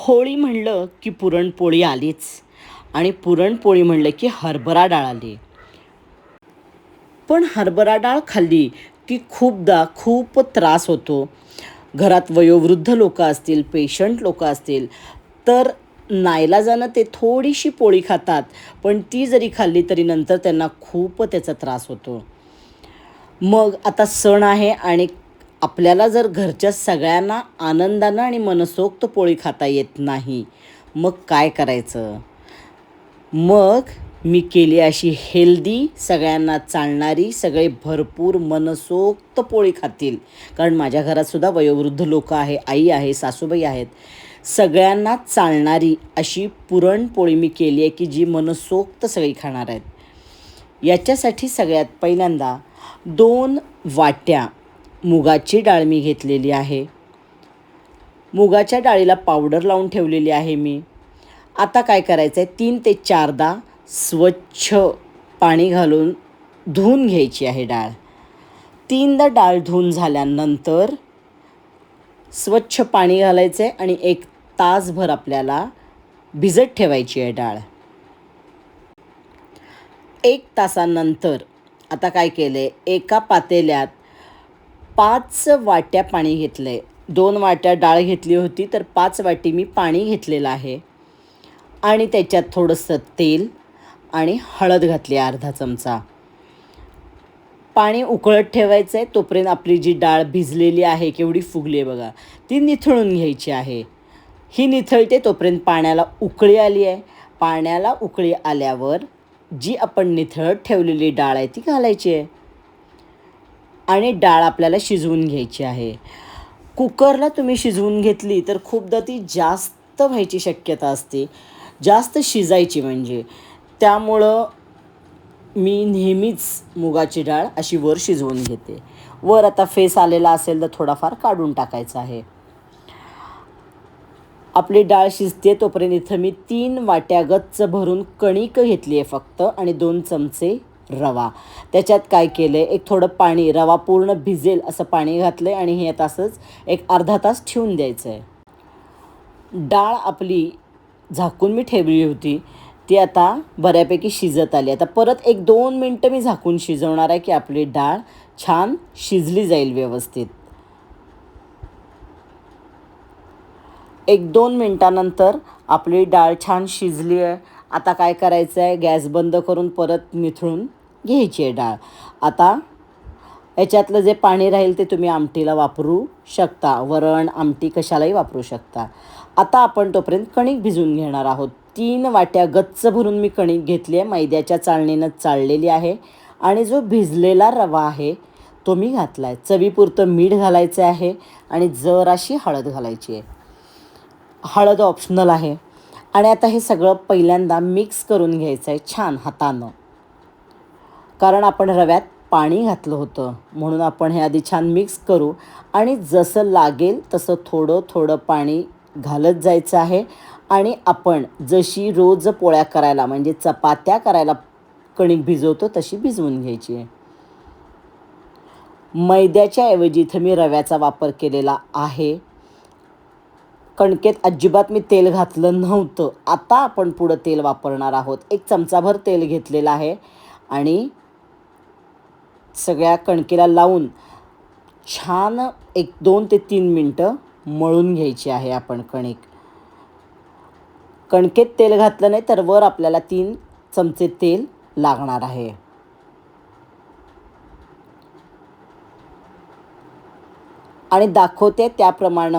होळी म्हणलं की पुरणपोळी आलीच आणि पुरणपोळी म्हणलं की हरभरा डाळ आली. पण हरभरा डाळ खाल्ली की खूपदा खूप त्रास होतो. घरात वयोवृद्ध लोक असतील पेशंट लोक असतील तर नाईलाजानं ते थोडीशी पोळी खातात पण ती जरी खाल्ली तरी नंतर त्यांना खूप त्याचा त्रास होतो. मग आता सण आहे आणि आपल्याला जर घरच्या सगळ्यांना आनंदानं आणि मनसोक्त पोळी खाता येत नाही मग काय करायचं? मग मी केली अशी हेल्दी सगळ्यांना चालणारी सगळे भरपूर मनसोक्त पोळी खातील. कारण माझ्या घरातसुद्धा वयोवृद्ध लोक आहे आई आहे सासूबाई आहेत. सगळ्यांना चालणारी अशी पुरणपोळी मी केली आहे की जी मनसोक्त सगळी खाणार आहेत. याच्यासाठी सगळ्यात पहिल्यांदा दोन वाट्या मुगाची डाळ मी घेतलेली आहे. मुगाच्या डाळीला पावडर लावून ठेवलेली आहे मी. आता काय करायचं आहे तीन ते चारदा स्वच्छ पाणी घालून धुवून घ्यायची आहे डाळ. तीनदा डाळ धुवून झाल्यानंतर स्वच्छ पाणी घालायचं आहे आणि एक तासभर आपल्याला भिजत ठेवायची आहे डाळ. एक तासानंतर आता काय केलं आहे एका पातेल्यात पाच वाट्या पाणी घेतलं आहे दोन वाट्या डाळ घेतली होती तर पाच वाटी मी पाणी घेतलेलं आहे. आणि त्याच्यात थोडंसं तेल आणि हळद घातली अर्धा चमचा. पाणी उकळत ठेवायचं आहे तोपर्यंत आपली जी डाळ भिजलेली आहे केवढी फुगली आहे बघा ती निथळून घ्यायची आहे. ही निथळते तोपर्यंत पाण्याला उकळी आली आहे. पाण्याला उकळी आल्यावर जी आपण निथळत ठेवलेली डाळ आहे ती घालायची आहे. आणि डाळ आपल्याला शिजवून घ्यायची आहे. कुकरला तुम्ही शिजवून घेतली तर खूपदा ती जास्त व्हायची शक्यता असते. जास्त शिजायची म्हणजे. त्यामुळं मी नेहमीच मुगाची डाळ अशी वर शिजवून घेते. वर आता फेस आलेला असेल तर थोडाफार काढून टाकायचा आहे. आपली डाळ शिजते तोपर्यंत इथं मी तीन वाट्या गच्च भरून कणिक घेतली आहे फक्त आणि दोन चमचे रवा. त्याच्यात काय केलं आहे एक थोडं पाणी रवा पूर्ण भिजेल असं पाणी घातलं आहे आणि हे तासच एक अर्धा तास ठेवून द्यायचं आहे डाळ आपली झाकून मी ठेवली होती. ती आता बऱ्यापैकी शिजत आली. आता परत एक दोन मिनटं मी झाकून शिजवणार आहे की आपली डाळ छान शिजली जाईल व्यवस्थित. एक दोन मिनटानंतर आपली डाळ छान शिजली आहे. आता काय करायचं आहे गॅस बंद करून परत निथळून घ्यायची आहे डाळ. आता याच्यातलं जे पाणी राहील ते तुम्ही आमटीला वापरू शकता. वरण आमटी कशालाही वापरू शकता. आता आपण तोपर्यंत कणिक भिजून घेणार आहोत. तीन वाट्या गच्च भरून मी कणिक घेतली आहे. मैद्याच्या चाळणीनं चाळलेली आहे आणि जो भिजलेला रवा आहे तो मी घातला आहे चवीपुरतं मीठ घालायचं आहे आणि जराशी हळद घालायची आहे. हळद ऑप्शनल आहे. आणि आता हे सगळं पहिल्यांदा मिक्स करून घ्यायचं आहे छान हातानं. कारण आपण रव्यात पाणी घातलं होतं. म्हणून आपण हे आधी छान मिक्स करू. आणि जसं लागेल तसं थोडं थोडं पाणी घालत जायचं आहे. आणि आपण जशी रोज पोळ्या करायला म्हणजे चपात्या करायला कणिक भिजवतो तशी भिजवून घ्यायची आहे. मैद्याच्या ऐवजी इथं मी रव्याचा वापर केलेला आहे. कणकेत अजिबात मी तेल घातलं नव्हतं. आता आपण पुढं तेल वापरणार आहोत. एक चमचाभर तेल घेतलेलं आहे. आणि सगळ्या कणकेला लावून छान एक दोन ते तीन मिनटं मळून घ्यायची आहे आपण कणिक. कणकेत तेल घातलं नाही तर वर आपल्याला तीन चमचे तेल लागणार आहे. आणि दाखवते त्याप्रमाणे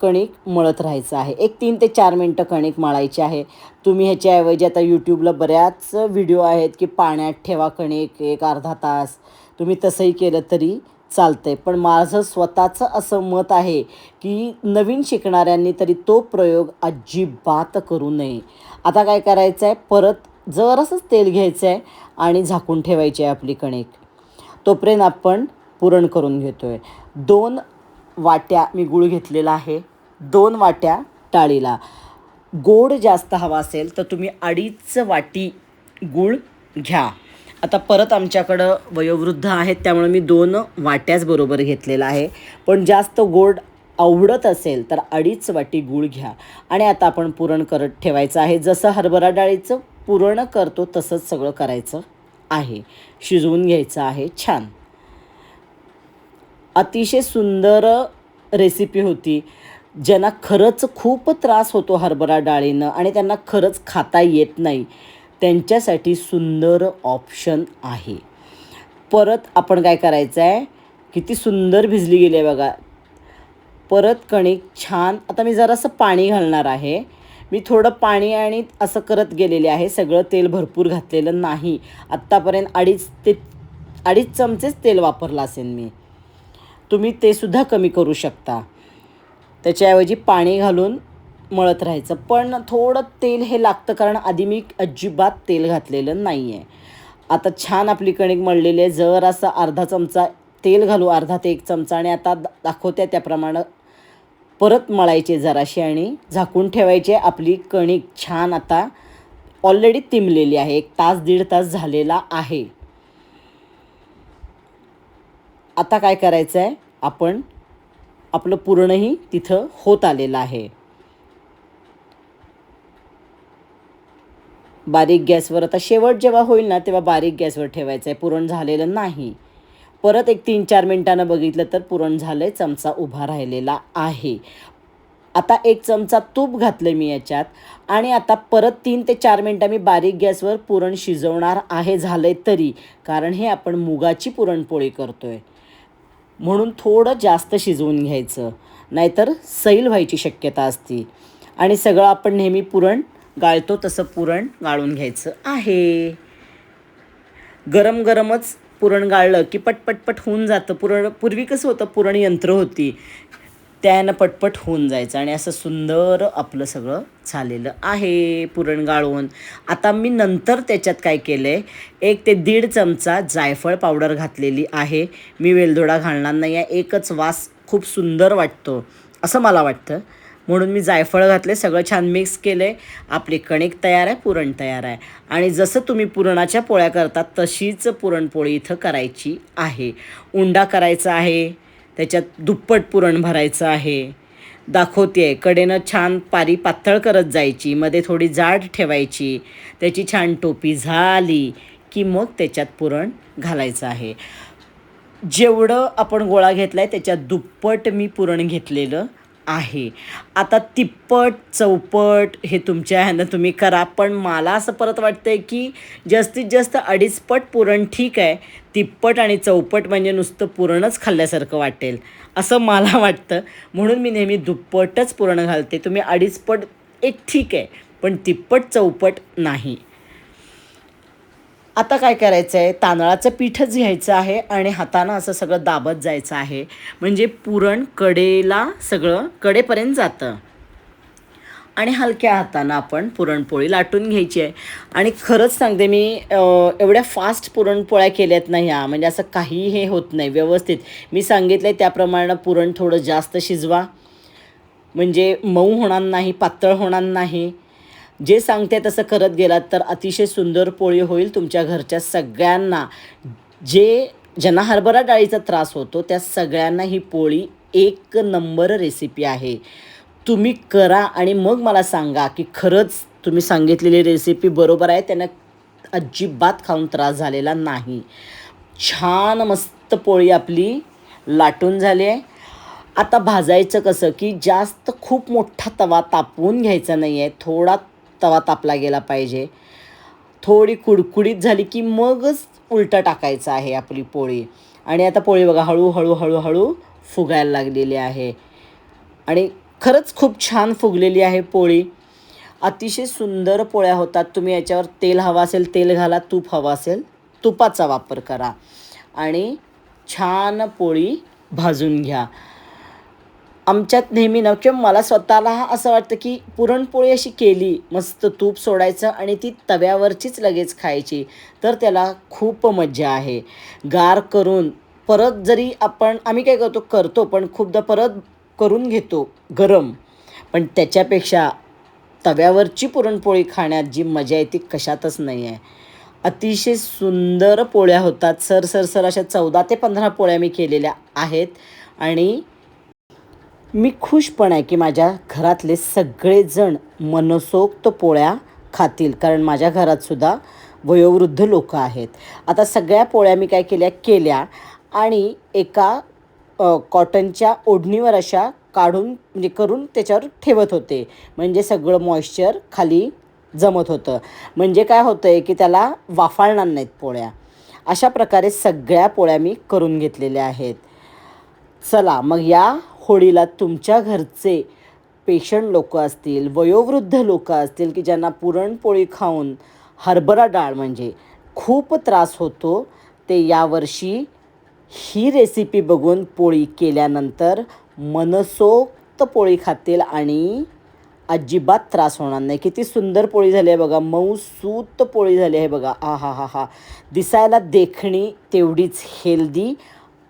कणिक मळत राहायचं आहे. एक तीन ते चार मिनटं कणिक मळायची आहे. तुम्ही ह्याच्याऐवजी आता यूट्यूबला बऱ्याच व्हिडिओ आहेत की पाण्यात ठेवा कणिक एक अर्धा तास. तुम्ही तसंही केलं तरी चालतं आहे पण माझं स्वतःचं असं मत आहे की नवीन शिकणाऱ्यांनी तरी तो प्रयोग अजिबात करू नये. आता काय करायचं आहे परत जरासंच तेल घ्यायचं आहे आणि झाकून ठेवायची आहे आपली कणिक. तोपर्यंत आपण पुरण करून घेतो आहे दोन वाट्या मी गूळ घेतलेला आहे. दोन वाट्या डाळीला गोड जास्त हवा असेल तर तुम्ही अडीच वाटी गूळ घ्या. आता परत आमच्याकडं वयोवृद्ध आहेत त्यामुळे मी दोन वाट्याच बरोबर घेतलेला आहे. पण जास्त गोड आवडत असेल तर अडीच वाटी गूळ घ्या. आणि आता आपण पुरण करत ठेवायचं आहे. जसं हरभरा डाळीचं पुरण करतो तसंच सगळं करायचं आहे. शिजवून घ्यायचं आहे. छान. अतिशय सुंदर रेसिपी होती. ज्यांना खरंच खूप त्रास होतो हरभरा डाळीनं आणि त्यांना खरंच खाता येत नाही त्यांच्यासाठी सुंदर ऑप्शन आहे. परत आपण काय करायचं आहे किती सुंदर भिजली गेली आहे बघा. परत कणिक छान आता मी जरासं पाणी घालणार आहे. मी थोडं पाणी आणि असं करत गेलेले आहे सगळं तेल भरपूर घातलेलं नाही. आत्तापर्यंत अडीच ते अडीच चमचेच तेल वापरलं असेल मी. तुम्ही ते सुद्धा कमी करू शकता. त्याच्याऐवजी पाणी घालून मळत राहायचं. पण थोडं तेल हे लागतं कारण आधी मी अजिबात तेल घातलेलं नाही आहे आता छान आपली कणिक मळलेली आहे. जर असं अर्धा चमचा तेल घालू अर्धा ते एक चमचा आणि आता दा- दाखवते त्याप्रमाणे परत मळायचे जराशी आणि झाकून ठेवायचे. आपली कणिक छान आता ऑलरेडी तिमलेली आहे. एक तास दीड तास झालेला आहे. आता काय करायचं आहे आपण आपलं पूर्णही तिथं होत आलेलं आहे. बारीक गॅसवर आता शेवट जेव्हा होईल ना तेव्हा बारीक गॅसवर ठेवायचं आहे पुरण झालेलं नाही. परत एक तीन चार मिनटानं बघितलं तर पुरण झालं आहे चमचा उभा राहिलेला आहे. आता एक चमचा तूप घातलं मी याच्यात आणि आता परत तीन ते चार मिनटं मी बारीक गॅसवर पुरण शिजवणार आहे झालं आहे तरी. कारण हे आपण मुगाची पुरणपोळी करतो आहे म्हणून थोडं जास्त शिजवून घ्यायचं. नाहीतर सैल व्हायची शक्यता असते. आणि सगळं आपण नेहमी पुरण गाळतो तसं पुरण गाळून घ्यायचं आहे. गरम गरमच पुरण गाळलं की पटपटपट होऊन जातं. पुरण पूर्वी कसं होतं पुरण यंत्र होती. त्यानं पटपट होऊन जायचं आणि असं सुंदर आपलं सगळं झालेलं आहे पुरण गाळून आता मी नंतर त्याच्यात काय केलं आहे एक ते दीड चमचा जायफळ पावडर घातलेली आहे. मी वेलदोडा घालणार नाही आहे एकच वास खूप सुंदर वाटतो असं मला वाटतं. म्हणून मी जायफळ घातले सगळं छान मिक्स केलं आहे आपली कणिक तयार आहे पुरण तयार आहे. आणि जसं तुम्ही पुरणाच्या पोळ्या करता तशीच पुरणपोळी इथं करायची आहे. उंडा करायचा आहे त्याच्यात दुप्पट पुरण भरायचं आहे. दाखवते आहे कडेनं छान पारी पातळ करत जायची मध्ये थोडी जाड ठेवायची त्याची छान टोपी झाली की मग त्याच्यात पुरण घालायचं आहे. जेवढं आपण गोळा घेतला आहे त्याच्यात दुप्पट मी पुरण घेतलेलं आहे. आता तिप्पट चौपट हे तुमच्या ह्यानं तुम्ही करा. पण मला असं परत वाटतं आहे की जास्तीत जास्त अडीचपट पुरण ठीक आहे. तिप्पट आणि चौपट म्हणजे नुसतं पुरणच खाल्ल्यासारखं वाटेल असं मला वाटतं. म्हणून मी नेहमी दुप्पटच पुरण घालते. तुम्ही अडीचपट एक ठीक आहे पण तिप्पट चौपट नाही. आता काय करायचं आहे तांदळाचं पीठच घ्यायचं आहे आणि हातानं असं सगळं दाबत जायचं आहे. म्हणजे पुरण कडेला सगळं कडेपर्यंत जातं. आणि हलक्या हातानं आपण पुरणपोळी लाटून घ्यायची आहे. आणि खरंच सांगते मी एवढ्या फास्ट पुरणपोळ्या केल्यात नाही ह्या म्हणजे असं काही हे होत नाही व्यवस्थित. मी सांगितलं आहे त्याप्रमाणे पुरण थोडं जास्त शिजवा. म्हणजे मऊ होणार नाही पातळ होणार नाही. जे सांगते तसं करत गेलात तर अतिशय सुंदर पोळी होईल तुमच्या घरच्या सगळ्यांना. जे ज्यांना हरभरा डाळीचा त्रास होतो त्या सगळ्यांना ही पोळी एक नंबर रेसिपी आहे. तुम्ही करा आणि मग मला सांगा की खरंच तुम्ही सांगितलेली रेसिपी बरोबर आहे त्यांना अजिबात खाऊन त्रास झालेला नाही. छान मस्त पोळी आपली लाटून झाली आहे. आता भाजायचं कसं की जास्त खूप मोठा तवा तापवून घ्यायचा नाही आहे थोडा तवा तापला गेला पाहिजे. थोडी कुडकुडीत झाली की मगच उलटं टाकायचं आहे आपली पोळी. आणि आता पोळी बघा हळूहळू हळूहळू फुगायला लागलेली आहे. आणि खरंच खूप छान फुगलेली आहे पोळी. अतिशय सुंदर पोळ्या होतात. तुम्ही याच्यावर तेल हवं असेल तेल घाला तूप हवं असेल तुपाचा वापर करा. आणि छान पोळी भाजून घ्या. आमच्यात नेहमी ना किंवा मला स्वतःला असं वाटतं की पुरणपोळी अशी केली मस्त तूप सोडायचं आणि ती तव्यावरचीच लगेच खायची तर त्याला खूप मज्जा आहे. गार करून परत जरी आपण आम्ही काय करतो करतो पण खूपदा परत करून घेतो गरम. पण त्याच्यापेक्षा तव्यावरची पुरणपोळी खाण्यात जी मजा आहे ती कशातच नाही आहे. अतिशय सुंदर पोळ्या होतात. सर सर सर अशा चौदा ते पंधरा पोळ्या मी केलेल्या आहेत. आणि मी खुश पण आहे की माझ्या घरातले सगळेजण मनसोक्त पोळ्या खातील कारण माझ्या घरातसुद्धा वयोवृद्ध लोक आहेत. आता सगळ्या पोळ्या मी काय केल्या? केल्या आणि एका कॉटनच्या ओढणीवर अशा काढून म्हणजे करून त्याच्यावर ठेवत होते. म्हणजे सगळं मॉइश्चर खाली जमत होतं. म्हणजे काय होतं आहे की त्याला वाफाळणार नाहीत पोळ्या. अशा प्रकारे सगळ्या पोळ्या मी करून घेतलेल्या आहेत. चला मग या होळीला तुमच्या घरचे पेशंट लोक असतील वयोवृद्ध लोक असतील की ज्यांना पुरणपोळी खाऊन हरभरा डाळ म्हणजे खूप त्रास होतो ते यावर्षी ही रेसिपी बघून पोळी केल्यानंतर मनसोक्त पोळी खातील आणि अजिबात त्रास होणार नाही. किती सुंदर पोळी झाली आहे बघा मऊ सूत पोळी झाली आहे बघा. आ हा हा हा. दिसायला देखणी तेवढीच हेल्दी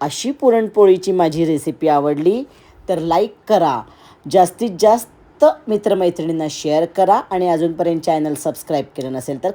अशी पुरणपोळीची माझी रेसिपी आवडली. तर लाईक करा. जास्तीत जास्त मित्रमैत्रिणींना शेअर करा आणि अजूनपर्यंत चॅनल सबस्क्राईब केलं नसेल तर